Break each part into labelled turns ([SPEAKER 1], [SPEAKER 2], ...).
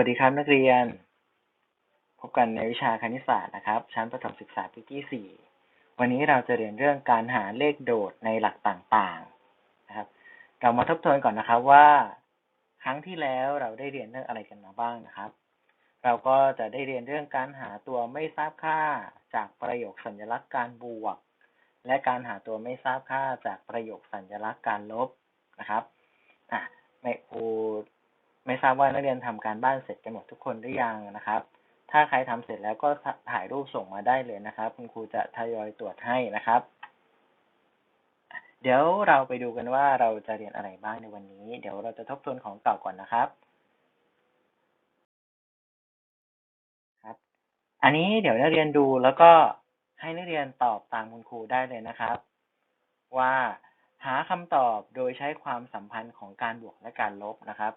[SPEAKER 1] สวัสดีครับนักเรียน พบกันในวิชาคณิตศาสตร์นะครับ ชั้นประถมศึกษาปีที่ 4 วันนี้เราจะเรียนเรื่องการหาเลขโดดในหลักต่างๆนะครับ เรามาทบทวนก่อนนะครับว่า ครั้งที่แล้วเราได้เรียนเรื่องอะไรกันมาบ้างนะครับ เราก็จะได้เรียนเรื่องการหาตัวไม่ทราบค่าจากประโยคสัญลักษณ์การบวก และการหาตัวไม่ทราบค่าจากประโยคสัญลักษณ์การลบนะครับอะไม่ครู ไม่ทราบว่านักเรียนทำการบ้านเสร็จกันหมดทุกคนหรือยังนะครับ ถ้าใครทำเสร็จแล้วก็ถ่ายรูปส่งมาได้เลยนะครับ คุณครูจะทยอยตรวจให้นะครับ เดี๋ยวเราไปดูกันว่าเราจะเรียนอะไรบ้างในวันนี้ เดี๋ยวเราจะทบทวนของเก่าก่อนนะครับครับ อันนี้เดี๋ยวนักเรียนดูแล้วก็ให้นักเรียนตอบตามคุณครูได้เลยนะครับ ว่าหาคำตอบโดยใช้ความสัมพันธ์ของการบวกและการลบนะครับ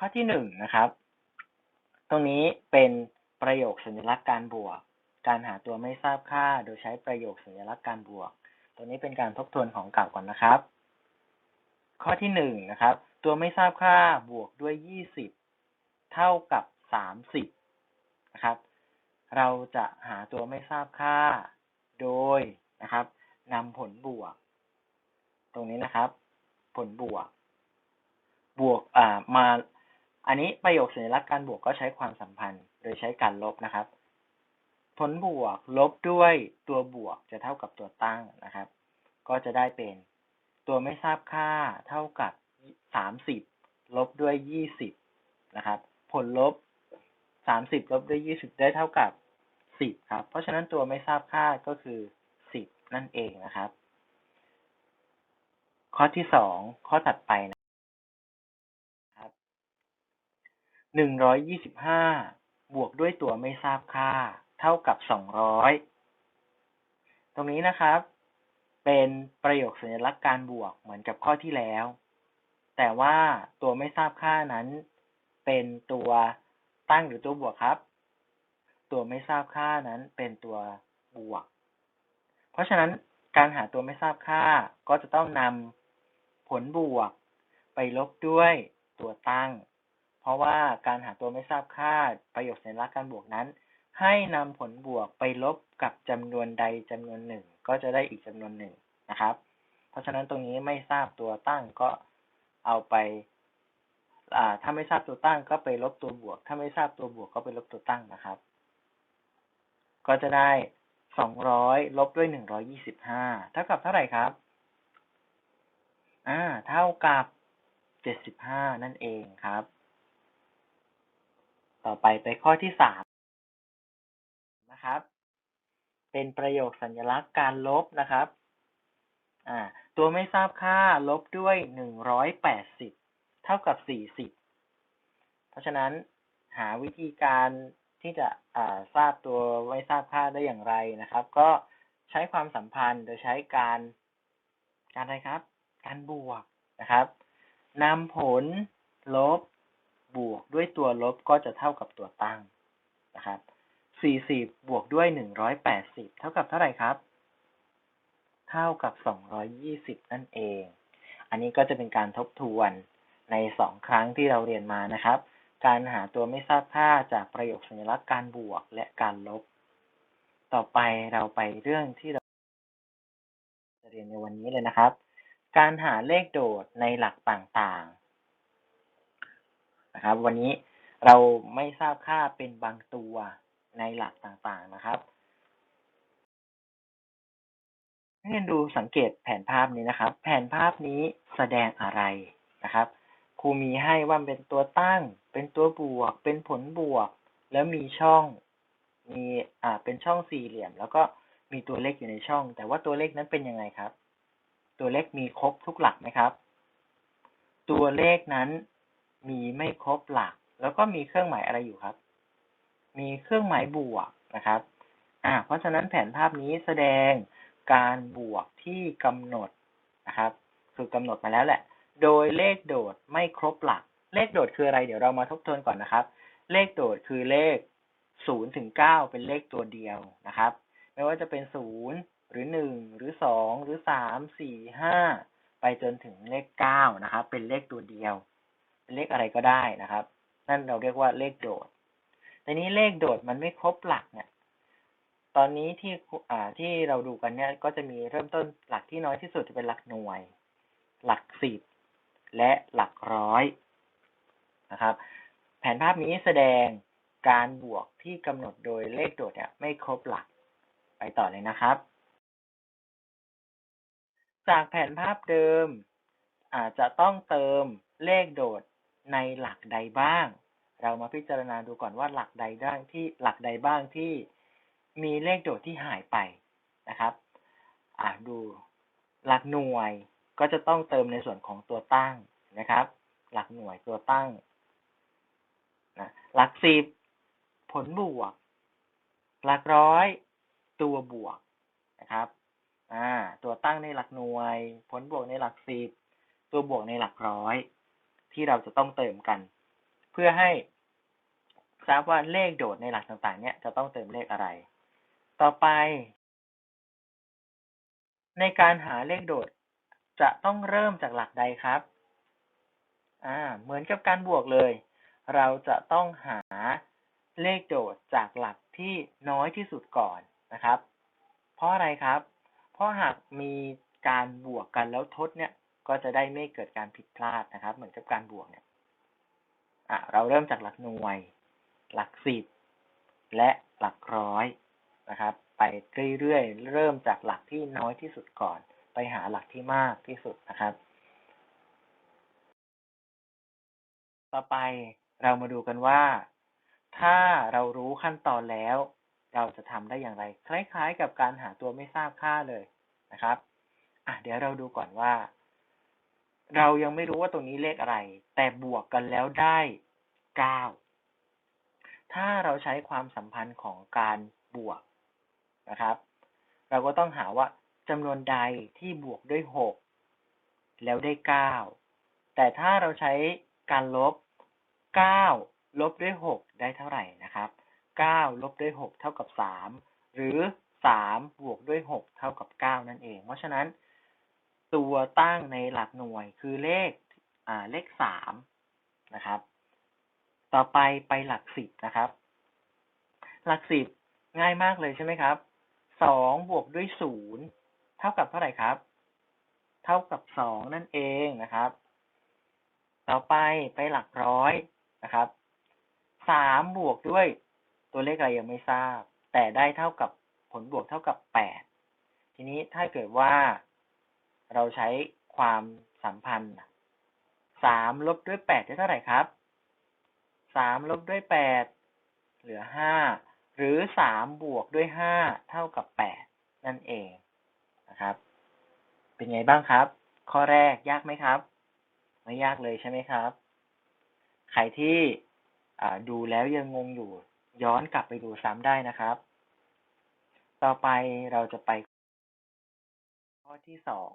[SPEAKER 1] ข้อที่หนึ่งนะครับ ตรงนี้เป็นประโยคสัญลักษณ์การบวก การหาตัวไม่ทราบค่า โดยใช้ประโยคสัญลักษณ์การบวก ตัวนี้เป็นการทบทวนของเก่าก่อนนะครับ ข้อที่หนึ่งนะครับ ตัวไม่ทราบค่าบวกด้วยยี่สิบเท่ากับสามสิบนะครับ เราจะหาตัวไม่ทราบค่า โดยนะครับนำผลบวก ตรงนี้นะครับ ผลบวก บวกอ่ามา อันนี้ประโยคสัญลักษณ์การบวกก็ใช้ความสัมพันธ์ โดยใช้การลบนะครับ ผลบวกลบด้วยตัวบวกจะเท่ากับตัวตั้งนะครับ ก็จะได้เป็น ตัวไม่ทราบค่าเท่ากับสามสิบลบด้วยยี่สิบนะครับ ผลลบสามสิบลบด้วยยี่สิบได้เท่ากับสิบครับ เพราะฉะนั้นตัวไม่ทราบค่าก็คือสิบนั่นเองนะครับ ข้อที่สองข้อถัดไปนะครับ หนึ่งร้อยยี่สิบห้าบวกด้วยตัวไม่ทราบค่า เท่ากับสองร้อยตรงนี้นะครับ เป็นประโยคสัญลักษณ์การบวกเหมือนกับข้อที่แล้ว แต่ว่าตัวไม่ทราบค่านั้น เป็นตัวตั้งหรือตัวบวกครับ ตัวไม่ทราบค่านั้นเป็นตัวบวก เพราะฉะนั้นการหาตัวไม่ทราบค่าก็จะต้องนำผลบวก ไปลบด้วยตัวตั้ง ราะว่าการหาตัวไม่ทราบค่าประโยคสัญลักษณ์การบวกนั้น ให้นำผลบวกไปลบกับจำนวนใดจำนวนหนึ่ง ก็จะได้อีกจำนวนหนึ่งนะครับ เพราะฉะนั้นตรงนี้ไม่ทราบตัวตั้งก็เอาไปถ้าไม่ทราบตัวตั้งก็ไปลบตัวบวก ถ้าไม่ทราบตัวบวกก็ไปลบตัวตั้งนะครับ ก็จะได้สองร้อยลบด้วยหนึ่งร้อยี่สิบห้าเท่ากับเท่าไหร่ครับ อ่า เท่ากับเจ็ดสิบห้านั่นเองครับ ต่อไปไปข้อที่สามนะครับ เป็นประโยคสัญลักษณ์การลบนะครับอ่าตัวไม่ทราบค่าลบด้วยหนึ่งร้อยแปดสิบเท่ากับสี่สิบเพราะฉะนั้นหาวิธีการที่จะทราบตัวไม่ทราบค่าได้อย่างไรนะครับ ก็ใช้ความสัมพันธ์โดยใช้การการอะไรครับ การบวกนะครับนำผลลบ บวกด้วยตัวลบก็จะเท่ากับตัวตั้งนะครับ 40 บวกด้วย 180 เท่ากับเท่าไหร่ครับ เท่ากับ 220 นั่นเอง อันนี้ก็จะเป็นการทบทวนในสองครั้งที่เราเรียนมานะครับ การหาตัวไม่ทราบค่าจากประโยคสัญลักษณ์การบวกและการลบ ต่อไปเราไปเรื่องที่เราจะเรียนในวันนี้เลยนะครับ การหาเลขโดดในหลักต่างๆ นะครับ วันนี้เราไม่ทราบค่าเป็นบางตัวในหลักต่างๆนะครับให้เรียนดูสังเกตแผนภาพนี้นะครับ แผนภาพนี้แสดงอะไรนะครับครูมีให้ว่าเป็นตัวตั้ง เป็นตัวบวก เป็นผลบวก แล้วมีช่อง มีอ่าเป็นช่องสี่เหลี่ยม แล้วก็มีตัวเลขอยู่ในช่อง แต่ว่าตัวเลขนั้นเป็นยังไงครับ ตัวเลขมีครบทุกหลักไหมครับ ตัวเลขนั้น มีไม่ครบหลัก แล้วก็มีเครื่องหมายอะไรอยู่ครับ มีเครื่องหมายบวกนะครับอ่าเพราะฉะนั้นแผนภาพนี้แสดงการบวกที่กำหนดนะครับ คือกำหนดมาแล้วแหละ โดยเลขโดดไม่ครบหลัก เลขโดดคืออะไร เดี๋ยวเรามาทบทวนก่อนนะครับ เลขโดดคือเลขศูนย์ถึงเก้าเป็นเลขตัวเดียวนะครับ ไม่ว่าจะเป็นศูนย์หรือหนึ่งหรือสองหรือสามสี่ห้าไปจนถึงเลขเก้านะครับ เป็นเลขตัวเดียว เป็นเลขอะไรก็ได้นะครับ นั่นเราเรียกว่าเลขโดด แต่นี้เลขโดดมันไม่ครบหลักเนี่ย ตอนนี้ที่อ่าที่เราดูกันเนี่ยก็จะมีเริ่มต้นหลักที่น้อยที่สุดจะเป็นหลักหน่วย หลักสิบและหลักร้อยนะครับ แผนภาพนี้แสดงการบวกที่กำหนดโดยเลขโดดเนี่ยไม่ครบหลักไปต่อเลยนะครับ จากแผนภาพเดิมอาจจะต้องเติมเลขโดด ในหลักใดบ้าง เรามาพิจารณาดูก่อนว่าหลักใดบ้างที่หลักใดบ้างที่มีเลขโดดที่หายไปนะครับ อ่าดูหลักหน่วยก็จะต้องเติมในส่วนของตัวตั้งนะครับ หลักหน่วยตัวตั้งนะหลักสิบผลบวก หลักร้อยตัวบวกนะครับอ่าตัวตั้งในหลักหน่วย ผลบวกในหลักสิบตัวบวกในหลักร้อย ที่เราจะต้องเติมกัน เพื่อให้ทราบว่าเลขโดดในหลักต่างๆ เนี่ยจะต้องเติมเลขอะไร ต่อไป ในการหาเลขโดดจะต้องเริ่มจากหลักใดครับอ่าเหมือนกับการบวกเลย เราจะต้องหาเลขโดดจากหลักที่น้อยที่สุดก่อนนะครับ เพราะอะไรครับ เพราะหากมีการบวกกันแล้วทดเนี่ย ก็จะได้ไม่เกิดการผิดพลาดนะครับ เหมือนกับการบวกเนี่ยอะเราเริ่มจากหลักหน่วย หลักสิบและหลักร้อยนะครับ ไปเรื่อยๆเริ่มจากหลักที่น้อยที่สุดก่อน ไปหาหลักที่มากที่สุดนะครับ ต่อไปเรามาดูกันว่า ถ้าเรารู้ขั้นตอนแล้ว เราจะทำได้อย่างไร คล้าย ๆ กับการหาตัวไม่ทราบค่าเลยนะครับอะเดี๋ยวเราดูก่อนว่า เรายังไม่รู้ว่าตรงนี้เลขอะไร แต่บวกกันแล้วได้เก้าถ้าเราใช้ความสัมพันธ์ของการบวกนะครับ เราก็ต้องหาว่าจำนวนใดที่บวกด้วยหกแล้วได้เก้าแต่ถ้าเราใช้การลบเก้าลบด้วยหกได้เท่าไหร่นะครับเก้าลบด้วยหกเท่ากับสามหรือสามบวกด้วยหกเท่ากับเก้านั่นเอง เพราะฉะนั้น ตัวตั้งในหลักหน่วยคือเลขอ่าเลขสามนะครับ ต่อไปไปหลักสิบนะครับ หลักสิบง่ายมากเลยใช่ไหมครับสองบวกด้วยศูนย์เท่ากับเท่าไหร่ครับ เท่ากับสองนั่นเองนะครับ ต่อไปไปหลักร้อยนะครับสามบวกด้วยตัวเลขอะไรยังไม่ทราบ แต่ได้เท่ากับผลบวกเท่ากับแปดทีนี้ถ้าเกิดว่า เราใช้ความสัมพันธ์สามลบด้วยแปดได้เท่าไหร่ครับสามลบด้วยแปดเหลือห้าหรือสามบวกด้วยห้าเท่ากับแปดนั่นเองนะครับ เป็นไงบ้างครับ ข้อแรกยากไหมครับ ไม่ยากเลยใช่ไหมครับ ใครที่ดูแล้วยังงงอยู่ ย้อนกลับไปดูซ้ำได้นะครับ ต่อไปเราจะไป ข้อที่สอง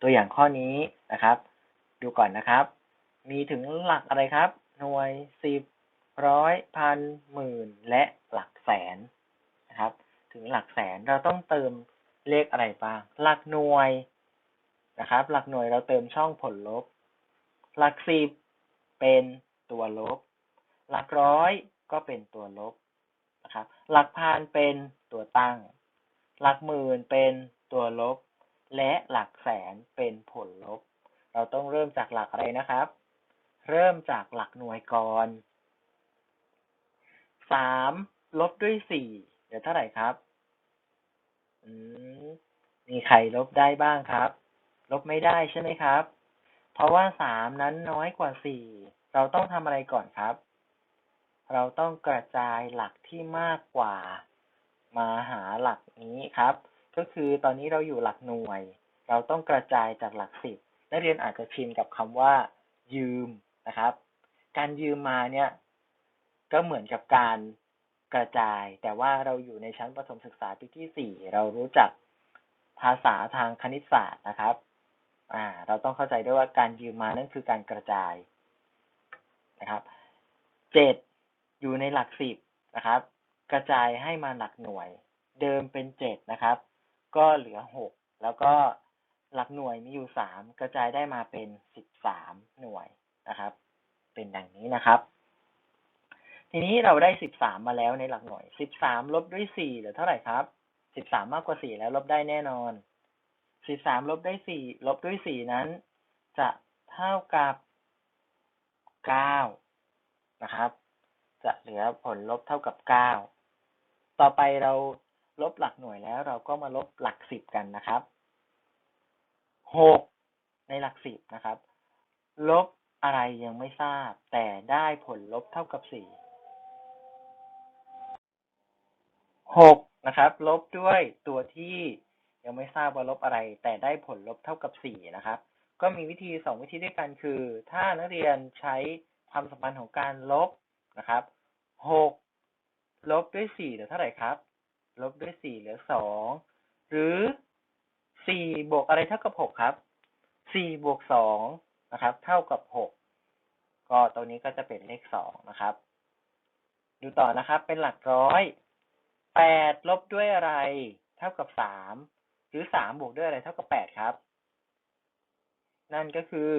[SPEAKER 1] ตัวอย่างข้อนี้นะครับ ดูก่อนนะครับ มีถึงหลักอะไรครับ หน่วยสิบร้อยพันหมื่นและหลักแสนนะครับ ถึงหลักแสนเราต้องเติมเลขอะไรบ้าง หลักหน่วยนะครับ หลักหน่วยเราเติมช่องผลลบ หลักสิบเป็นตัวลบ หลักร้อยก็เป็นตัวลบนะครับ หลักพันเป็นตัวตั้ง หลักหมื่นเป็นตัวลบ และหลักแสนเป็นผลลบ เราต้องเริ่มจากหลักอะไรนะครับ เริ่มจากหลักหน่วยก่อนสามลบด้วยสี่เดี๋ยวเท่าไหร่ครับอืมมีใครลบได้บ้างครับ ลบไม่ได้ใช่ไหมครับ เพราะว่าสามนั้นน้อยกว่าสี่เราต้องทำอะไรก่อนครับ เราต้องกระจายหลักที่มากกว่า มาหาหลักนี้ครับ ก็คือตอนนี้เราอยู่หลักหน่วย เราต้องกระจายจากหลักสิบนักเรียนอาจจะชินกับคำว่า ยืมนะครับ การยืมมาเนี่ย ก็เหมือนกับการกระจาย แต่ว่าเราอยู่ในชั้นประถมศึกษาปีที่สี่เรารู้จักภาษาทางคณิตศาสตร์นะครับ อ่า เราต้องเข้าใจด้วยว่าการยืมมานั่นคือการกระจายนะครับเจ็ดอยู่ในหลักสิบนะครับ กระจายให้มาหลักหน่วย เดิมเป็นเจ็ดนะครับ ก็เหลือหกแล้วก็หลักหน่วยมีอยู่สามกระจายได้มาเป็นสิบสามหน่วยนะครับ เป็นดังนี้นะครับ ทีนี้เราได้สิบสามมาแล้วในหลักหน่วยสิบสามลบด้วยสี่เหลือเท่าไหร่ครับสิบสามมากกว่าสี่แล้วลบได้แน่นอนสิบสามลบได้สี่ลบด้วยสี่นั้น จะเท่ากับเก้านะครับ จะเหลือผลลบเท่ากับเก้าต่อไปเรา ลบหลักหน่วยแล้วเราก็มาลบหลักสิบกันนะครับหกในหลักสิบนะครับ ลบอะไรยังไม่ทราบ แต่ได้ผลลบเท่ากับสี่หกนะครับ ลบด้วยตัวที่ยังไม่ทราบว่าลบอะไร แต่ได้ผลลบเท่ากับสี่นะครับ ก็มีวิธีสองวิธีด้วยกันคือ ถ้านักเรียนใช้ความสัมพันธ์ของการลบนะครับหกลบด้วยสี่เหลือเท่าไหร่ครับ ลบด้วยสี่เหลือสองหรือสี่บวกอะไรเท่ากับหกครับสี่บวกสองนะครับ เท่ากับหกก็ตัวนี้ก็จะเป็นเลขสองนะครับ ดูต่อนะครับ เป็นหลักร้อยแปดลบด้วยอะไร เท่ากับสามหรือสามบวกด้วยอะไรเท่ากับแปดครับ นั่นก็คือ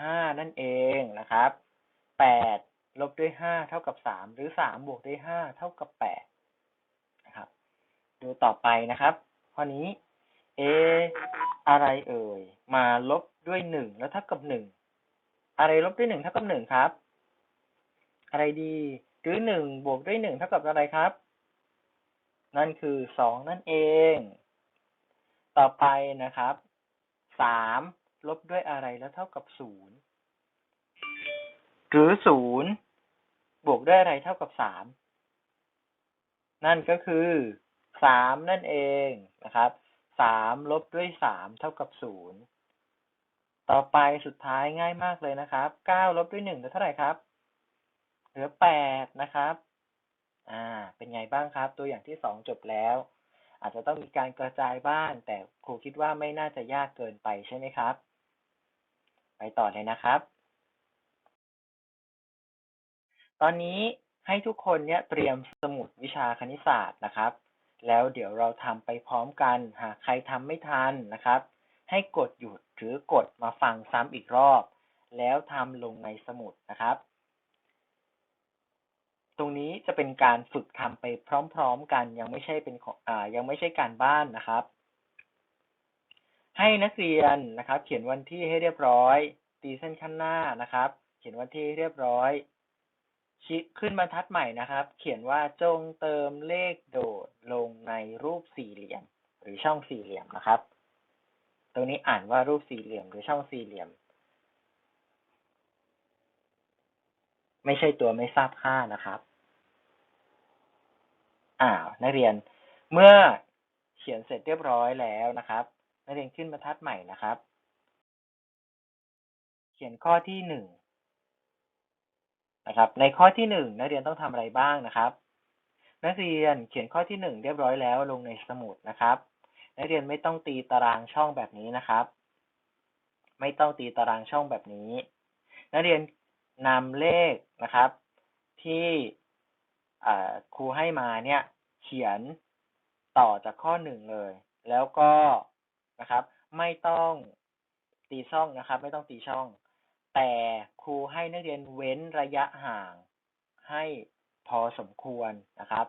[SPEAKER 1] ห้านั่นเองนะครับแปดลบด้วยห้าเท่ากับสามหรือสามบวกด้วยห้าเท่ากับแปด ดูต่อไปนะครับ ข้อนี้ เอ อะไรเอ่ย มาลบด้วยหนึ่งแล้วเท่ากับหนึ่ง อะไรลบด้วยหนึ่งเท่ากับหนึ่งครับ อะไรดี หรือหนึ่งบวกด้วยหนึ่งเท่ากับอะไรครับ นั่นคือสองนั่นเอง ต่อไปนะครับสามลบด้วยอะไรแล้วเท่ากับศูนย์หรือศูนย์บวกด้วยอะไรเท่ากับสามนั่นก็คือ สามนั่นเองนะครับสามลบด้วยสามเท่ากับศูนย์ต่อไปสุดท้ายง่ายมากเลยนะครับเก้าลบด้วยหนึ่งเหลือเท่าไหร่ครับ เหลือแปดนะครับ อ่า เป็นไงบ้างครับ ตัวอย่างที่สองจบแล้ว อาจจะต้องมีการกระจายบ้าง แต่ครูคิดว่าไม่น่าจะยากเกินไปใช่ไหมครับ ไปต่อเลยนะครับ ตอนนี้ให้ทุกคนเนี่ยเตรียมสมุดวิชาคณิตศาสตร์นะครับ แล้วเดี๋ยวเราทำไปพร้อมกัน หากใครทำไม่ทันนะครับ ให้กดหยุดหรือกดมาฟังซ้ำอีกรอบ แล้วทำลงในสมุดนะครับ ตรงนี้จะเป็นการฝึกทำไปพร้อม ๆ กันยังไม่ใช่เป็นอ่ายังไม่ใช่การบ้านนะครับ ให้นักเรียนนะครับ เขียนวันที่ให้เรียบร้อย ตีเส้นข้างหน้านะครับ เขียนวันที่ให้เรียบร้อย ชิขึ้นบรรทัดใหม่นะครับ เขียนว่าจงเติมเลขโดดลงในรูปสี่เหลี่ยม หรือช่องสี่เหลี่ยมนะครับ ตรงนี้อ่านว่ารูปสี่เหลี่ยม หรือช่องสี่เหลี่ยม ไม่ใช่ตัวไม่ทราบค่านะครับอ่านักเรียนเมื่อเขียนเสร็จเรียบร้อยแล้วนะครับนักเรียนขึ้นบรรทัดใหม่นะครับ เขียนข้อที่หนึ่ง นะครับ ในข้อที่หนึ่งนักเรียนต้องทำอะไรบ้างนะครับ นักเรียนเขียนข้อที่หนึ่งเรียบร้อยแล้วลงในสมุดนะครับ นักเรียนไม่ต้องตีตารางช่องแบบนี้นะครับ ไม่ต้องตีตารางช่องแบบนี้ นักเรียนนำเลขนะครับ ที่ครูให้มาเนี่ย เขียนต่อจากข้อหนึ่งเลย แล้วก็นะครับ ไม่ต้องตีช่องนะครับ ไม่ต้องตีช่อง แต่ครูให้นักเรียนเว้นระยะห่างให้พอสมควรนะครับ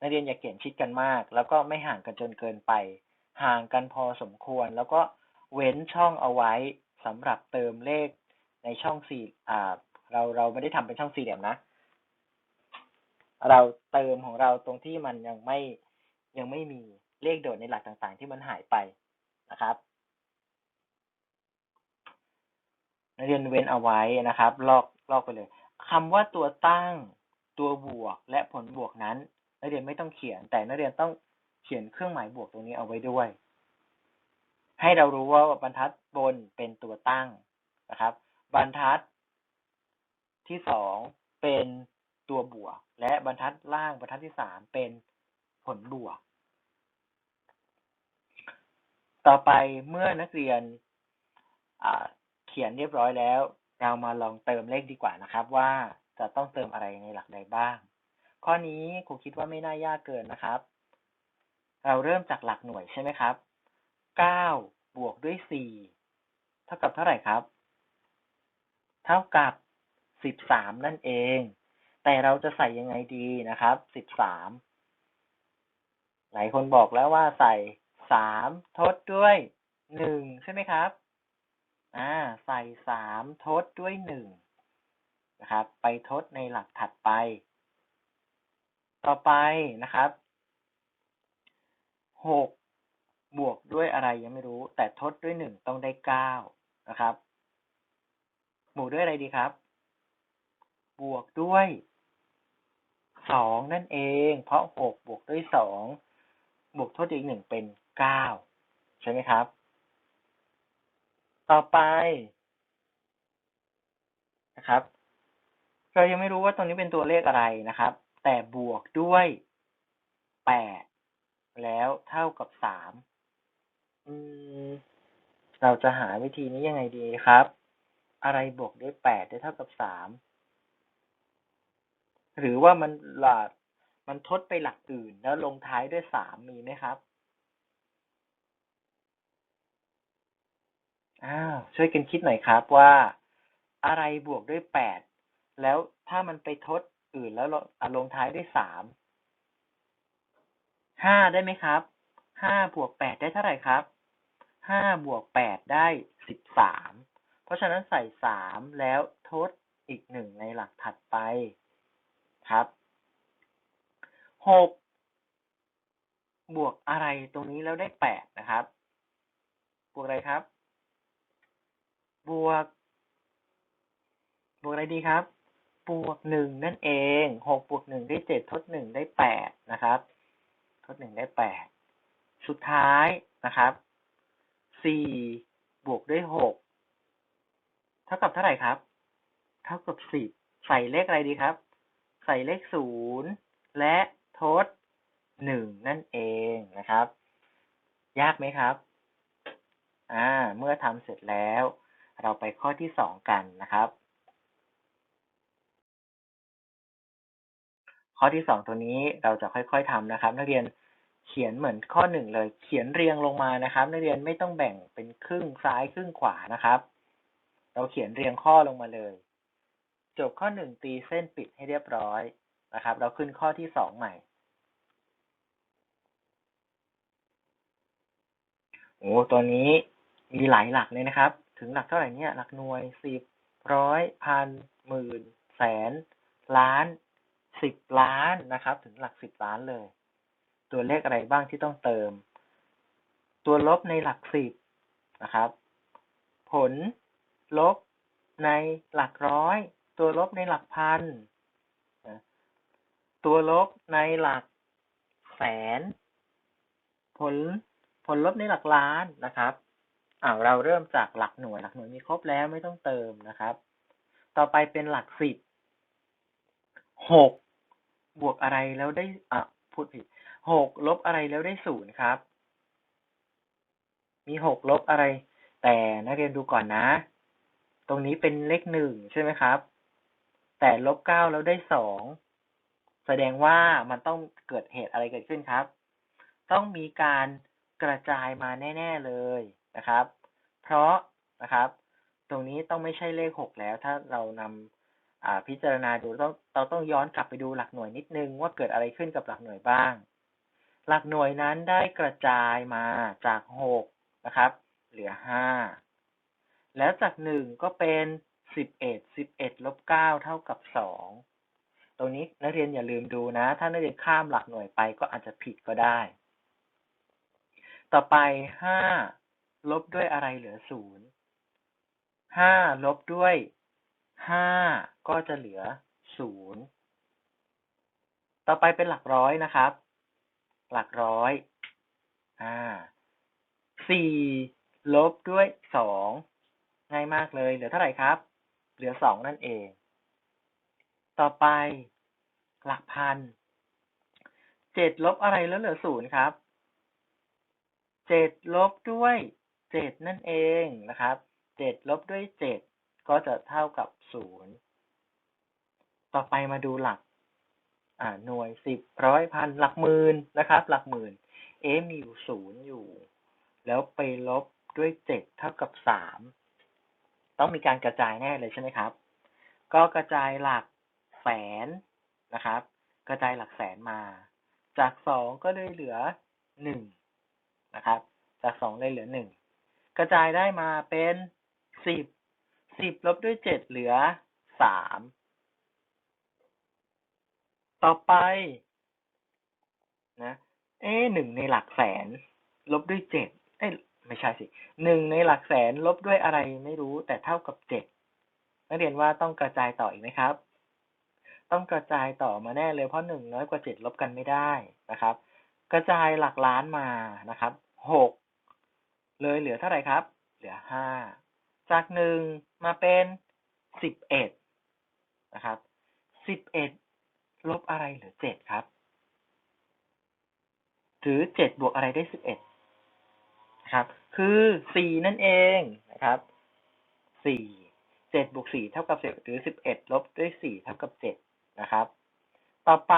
[SPEAKER 1] นักเรียนอย่าเขียนชิดกันมาก แล้วก็ไม่ห่างกันจนเกินไป ห่างกันพอสมควร แล้วก็เว้นช่องเอาไว้สำหรับเติมเลขในช่องสี่อ่าเราเราไม่ได้ทำเป็นช่องสี่เหลี่ยมนะ เราเติมของเราตรงที่มันยังไม่ยังไม่มีเลขโดดในหลักต่างๆ ที่มันหายไปนะครับ นักเรียนเว้นเอาไว้นะครับ ลอกลอกไปเลยคำว่าตัวตั้งตัวบวกและผลบวกนั้น นักเรียนไม่ต้องเขียน แต่นักเรียนต้องเขียนเครื่องหมายบวกตรงนี้เอาไว้ด้วย ให้เรารู้ว่าบรรทัดบนเป็นตัวตั้งนะครับ บรรทัดที่สองเป็นตัวบวก และบรรทัดล่างบรรทัดที่สามเป็นผลบวก ต่อไปเมื่อนักเรียน เขียนเรียบร้อยแล้ว เรามาลองเติมเลขดีกว่านะครับ ว่าจะต้องเติมอะไรในหลักใดบ้าง ข้อนี้ครูคิดว่าไม่น่ายากเกินนะครับ เราเริ่มจากหลักหน่วยใช่ไหมครับเก้าบวกด้วยสี่เท่ากับเท่าไหร่ครับ เท่ากับสิบสามนั่นเอง แต่เราจะใส่ยังไงดีนะครับสิบสามหลายคนบอกแล้วว่าใส่สามทดด้วยหนึ่งใช่ไหมครับ อ่าใส่สามทดด้วยหนึ่งนะครับ ไปทดในหลักถัดไป ต่อไปนะครับหกบวกด้วยอะไรยังไม่รู้ แต่ทดด้วยหนึ่งต้องได้เก้านะครับบวกด้วยอะไรดีครับ บวกด้วยสองนั่นเอง เพราะหกบวกด้วยสองบวกทดอีกหนึ่งเป็นเก้าใช่ไหมครับ ต่อไปนะครับ เรายังไม่รู้ว่าตรงนี้เป็นตัวเลขอะไรนะครับ แต่บวกด้วยแปดแล้วเท่ากับสามอืมเราจะหาวิธีนี้ยังไงดีครับ อะไรบวกด้วยแปดได้เท่ากับสามหรือว่ามันหลักมันทดไปหลักอื่นแล้วลงท้ายด้วยสามมีไหมครับ อ้าวช่วยกันคิดหน่อยครับว่าอะไรบวกด้วยแปดแล้วถ้ามันไปทดอื่นแล้วลงท้ายด้วยสามห้าได้ไหมครับห้าบวกแปดได้เท่าไหร่ครับห้าบวกแปดได้สิบสามเพราะฉะนั้นใส่สามแล้วทดอีกหนึ่งในหลักถัดไปครับหกบวกอะไรตรงนี้แล้วได้แปดนะครับ บวกอะไรครับ บวก บวกอะไรดีครับ บวกหนึ่งนั่นเองหกบวกหนึ่งได้เจ็ดทดหนึ่งได้แปดนะครับ ทดหนึ่งได้แปดสุดท้ายนะครับสี่บวกด้วยหกเท่ากับเท่าไหร่ครับ เท่ากับสิบใส่เลขอะไรดีครับ ใส่เลขศูนย์และทดหนึ่งนั่นเองนะครับ ยากไหมครับ อ่า เมื่อทำเสร็จแล้ว เราไปข้อที่สองกันนะครับ ข้อที่สองตัวนี้เราจะค่อยๆทำนะครับ นักเรียนเขียนเหมือนข้อหนึ่งเลย เขียนเรียงลงมานะครับ นักเรียนไม่ต้องแบ่งเป็นครึ่งซ้ายครึ่งขวานะครับ เราเขียนเรียงข้อลงมาเลย จบข้อหนึ่งตีเส้นปิดให้เรียบร้อยนะครับ เราขึ้นข้อที่สองใหม่โอ้ตัวนี้มีหลายหลักเลยนะครับ ถึงหลักเท่าไหร่เนี่ย หลักหน่วยสิบร้อยพันหมื่น แสน ล้านสิบล้านนะครับ ถึงหลักสิบล้านเลย ตัวเลขอะไรบ้างที่ต้องเติม ตัวลบในหลักสิบนะครับ ผลลบในหลักร้อย ตัวลบในหลักพันตัวลบในหลักแสน ผลผลลบในหลักล้านนะครับ อ่าเราเริ่มจากหลักหน่วยหลักหน่วยมีครบแล้วไม่ต้องเติมนะครับ ต่อไปเป็นหลักสิบหกบวกอะไรแล้วได้อะพูดผิดหกลบอะไรแล้วได้ศูนย์ครับ มีหกลบอะไร แต่นักเรียนดูก่อนนะ ตรงนี้เป็นเลขหนึ่งใช่ไหมครับ แต่ลบเก้าแล้วได้สองแสดงว่ามันต้องเกิดเหตุอะไรเกิดขึ้นครับ ต้องมีการกระจายมาแน่ ๆ เลย นะครับ เพราะนะครับ ตรงนี้ต้องไม่ใช่เลขหกแล้ว ถ้าเรานำพิจารณาดูต้องเราต้องย้อนกลับไปดูหลักหน่วยนิดนึงว่าเกิดอะไรขึ้นกับหลักหน่วยบ้าง หลักหน่วยนั้นได้กระจายมาจากหกนะครับ เหลือห้าแล้วจากหนึ่งก็เป็นสิบเอ็ดสิบเอ็ดลบเก้าเท่ากับสองตรงนี้นักเรียนอย่าลืมดูนะ ถ้านักเรียนข้ามหลักหน่วยไปก็อาจจะผิดก็ได้ ต่อไปห้า ลบด้วยอะไรเหลือศูนย์ห้าลบด้วยห้าก็จะเหลือศูนย์ต่อไปเป็นหลักร้อยนะครับ หลักร้อย อ่าสี่ลบด้วยสองง่ายมากเลย เหลือเท่าไหร่ครับ เหลือสองนั่นเอง ต่อไป หลักพันเจ็ดลบอะไรแล้วเหลือศูนย์ครับเจ็ดลบด้วย เจ็ดนั่นเองนะครับเจ็ดลบด้วยเจ็ดก็จะเท่ากับศูนย์ต่อไปมาดูหลักหน่วยสิบร้อยพันหลักหมื่นนะครับ หลักหมื่นเอมีอยู่ศูนย์อยู่ แล้วไปลบด้วยเจ็ดเท่ากับสามต้องมีการกระจายแน่เลยใช่ไหมครับ ก็กระจายหลักแสนนะครับ กระจายหลักแสนมา จากสองก็เลยเหลือหนึ่งนะครับ จากสองเลยเหลือหนึ่ง กระจายได้มาเป็นสิบสิบลบด้วยเจ็ดเหลือสามต่อไปนะเอ๊หนึ่งในหลักแสน ลบด้วยเจ็ดเอ้ไม่ใช่สิหนึ่งในหลักแสนลบด้วยอะไรไม่รู้ แต่เท่ากับเจ็ดนักเรียนว่าต้องกระจายต่ออีกไหมครับ ต้องกระจายต่อมาแน่เลยเพราะหนึ่งน้อยกว่าเจ็ดลบกันไม่ได้นะครับ กระจายหลักล้านมานะครับหก เลยเหลือเท่าไหร่ครับ เหลือห้าจากหนึ่งมาเป็นสิบเอ็ดนะครับสิบเอ็ดลบอะไรเหลือเจ็ดครับ หรือเจ็ดบวกอะไรได้สิบเอ็ดครับ คือสี่นั่นเองนะครับสี่เจ็ดบวกสี่เท่ากับสิบหรือสิบเอ็ดลบด้วยสี่เท่ากับเจ็ดนะครับ ต่อไป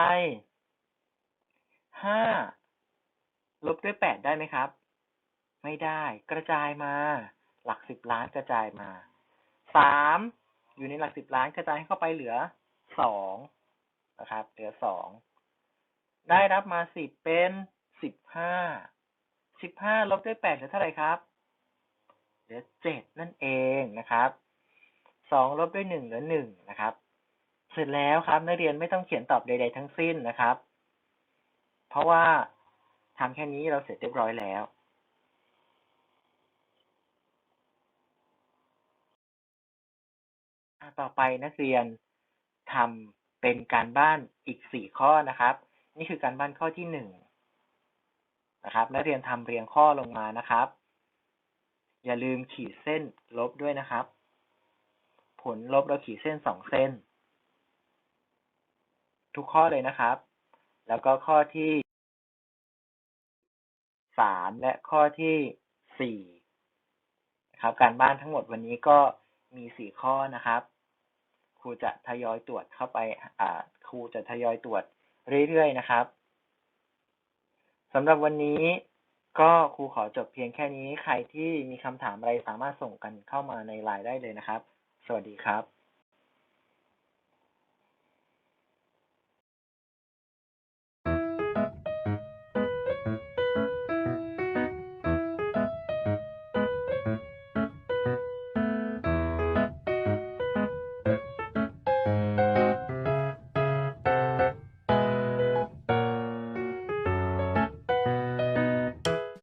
[SPEAKER 1] ห้าลบด้วยแปดได้ไหมครับ ไม่ได้ กระจายมา หลักสิบล้านกระจายมาสามอยู่ในหลักสิบล้านกระจายเข้าไปเหลือสองนะครับ เหลือสองได้รับมาสิบเป็นสิบห้าสิบห้าลบด้วยแปดเหลือเท่าไหร่ครับเหลือเจ็ดนั่นเองนะครับสองลบด้วยหนึ่งเหลือหนึ่งนะครับ เสร็จแล้วครับ นักเรียนไม่ต้องเขียนตอบใด ๆ ทั้งสิ้นนะครับ เพราะว่าทำแค่นี้เราเสร็จเรียบร้อยแล้ว ต่อไปนักเรียนทำเป็นการบ้านอีกสี่ข้อนะครับ นี่คือการบ้านข้อที่หนึ่งนะครับ นักเรียนทำเรียงข้อลงมานะครับ อย่าลืมขีดเส้นลบด้วยนะครับ ผลลบเราขีดเส้นสองเส้น ทุกข้อเลยนะครับ แล้วก็ข้อที่สามและข้อที่สี่นะครับ การบ้านทั้งหมดวันนี้ก็มีสี่ข้อนะครับ รูจะทยอยตรวจเข้าไปครูจะทยอยตรวจเรื่อยๆนะครับสำหรับวันนี้ก็ครูขอจบเพียงแค่นี้ใครที่มีคำถามอะไรสามารถส่งกันเข้ามาในไลน์ได้เลยนะครับ สวัสดีครับ